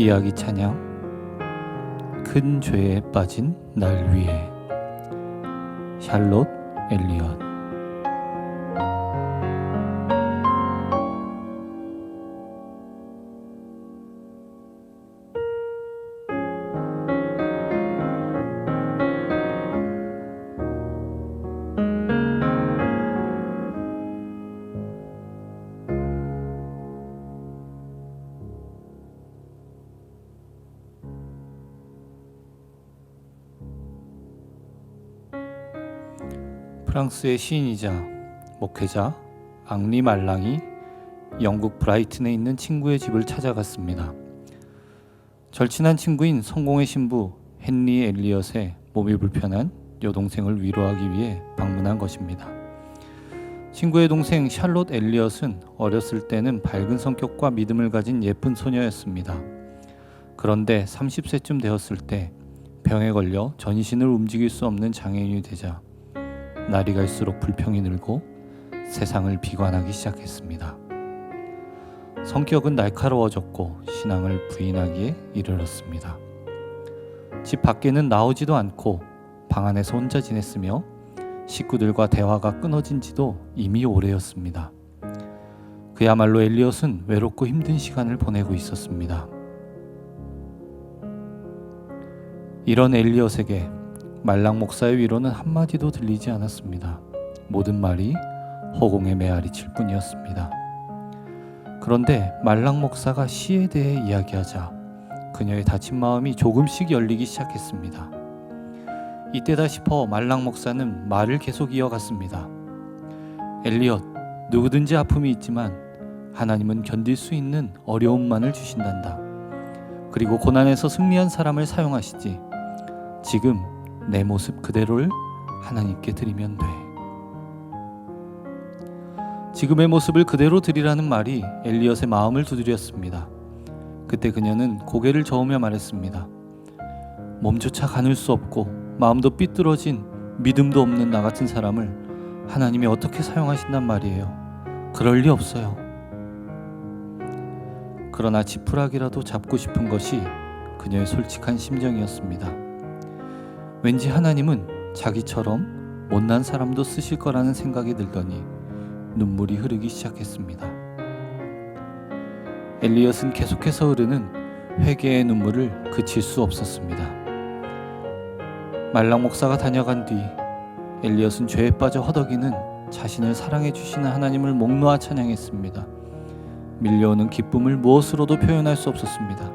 이야기 찬양. 큰 죄에 빠진 날 위해. 샬롯 엘리엇 프랑스의 시인이자 목회자 앙리 말랑이 영국 브라이튼에 있는 친구의 집을 찾아갔습니다. 절친한 친구인 성공의 신부 헨리 엘리엇의 몸이 불편한 여동생을 위로하기 위해 방문한 것입니다. 친구의 동생 샬롯 엘리엇은 어렸을 때는 밝은 성격과 믿음을 가진 예쁜 소녀였습니다. 그런데 30세쯤 되었을 때 병에 걸려 전신을 움직일 수 없는 장애인이 되자 날이 갈수록 불평이 늘고 세상을 비관하기 시작했습니다. 성격은 날카로워졌고 신앙을 부인하기에 이르렀습니다. 집 밖에는 나오지도 않고 방 안에서 혼자 지냈으며 식구들과 대화가 끊어진 지도 이미 오래였습니다. 그야말로 엘리엇은 외롭고 힘든 시간을 보내고 있었습니다. 이런 엘리엇에게 말랑 목사의 위로는 한마디도 들리지 않았습니다. 모든 말이 허공에 메아리칠 뿐이었습니다. 그런데 말랑 목사가 시에 대해 이야기하자 그녀의 다친 마음이 조금씩 열리기 시작했습니다. 이때다 싶어 말랑 목사는 말을 계속 이어갔습니다. 엘리엇, 누구든지 아픔이 있지만 하나님은 견딜 수 있는 어려움만을 주신단다. 그리고 고난에서 승리한 사람을 사용하시지. 지금 내 모습 그대로를 하나님께 드리면 돼. 지금의 모습을 그대로 드리라는 말이 엘리엇의 마음을 두드렸습니다. 그때 그녀는 고개를 저으며 말했습니다. 몸조차 가눌 수 없고 마음도 삐뚤어진 믿음도 없는 나 같은 사람을 하나님이 어떻게 사용하신단 말이에요. 그럴 리 없어요. 그러나 지푸라기라도 잡고 싶은 것이 그녀의 솔직한 심정이었습니다. 왠지 하나님은 자기처럼 못난 사람도 쓰실 거라는 생각이 들더니 눈물이 흐르기 시작했습니다. 엘리엇은 계속해서 흐르는 회개의 눈물을 그칠 수 없었습니다. 말랑 목사가 다녀간 뒤 엘리엇은 죄에 빠져 허덕이는 자신을 사랑해 주시는 하나님을 목 놓아 찬양했습니다. 밀려오는 기쁨을 무엇으로도 표현할 수 없었습니다.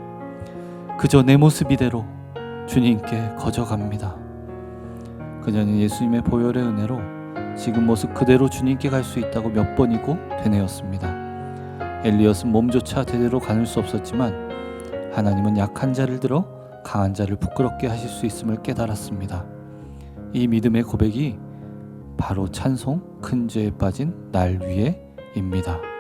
그저 내 모습 이대로 주님께 거저갑니다. 그녀는 예수님의 보혈의 은혜로 지금 모습 그대로 주님께 갈 수 있다고 몇 번이고 되뇌었습니다. 엘리엇은 몸조차 제대로 가눌 수 없었지만 하나님은 약한 자를 들어 강한 자를 부끄럽게 하실 수 있음을 깨달았습니다. 이 믿음의 고백이 바로 찬송 큰 죄에 빠진 날 위에입니다.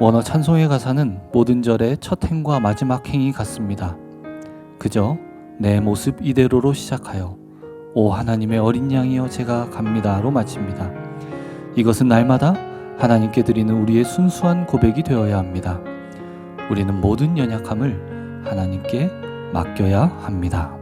원어 찬송의 가사는 모든 절의 첫 행과 마지막 행이 같습니다. 그저 내 모습 이대로로 시작하여 오 하나님의 어린 양이여 제가 갑니다로 마칩니다. 이것은 날마다 하나님께 드리는 우리의 순수한 고백이 되어야 합니다. 우리는 모든 연약함을 하나님께 맡겨야 합니다.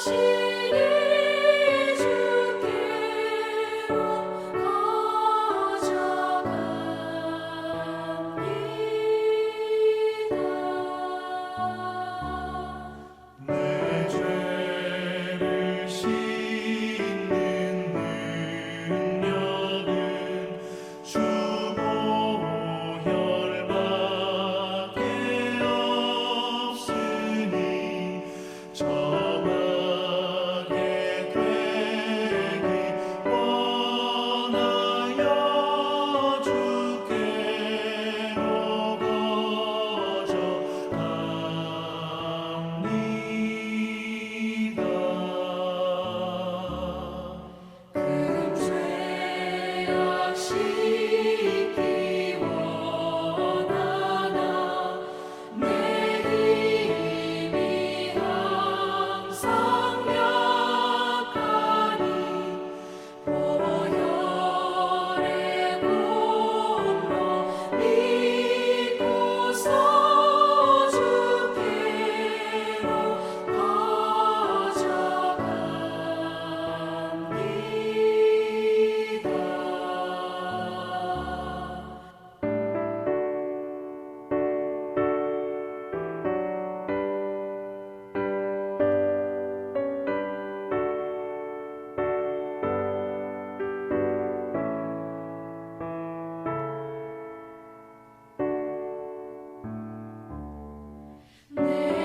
是 You. 내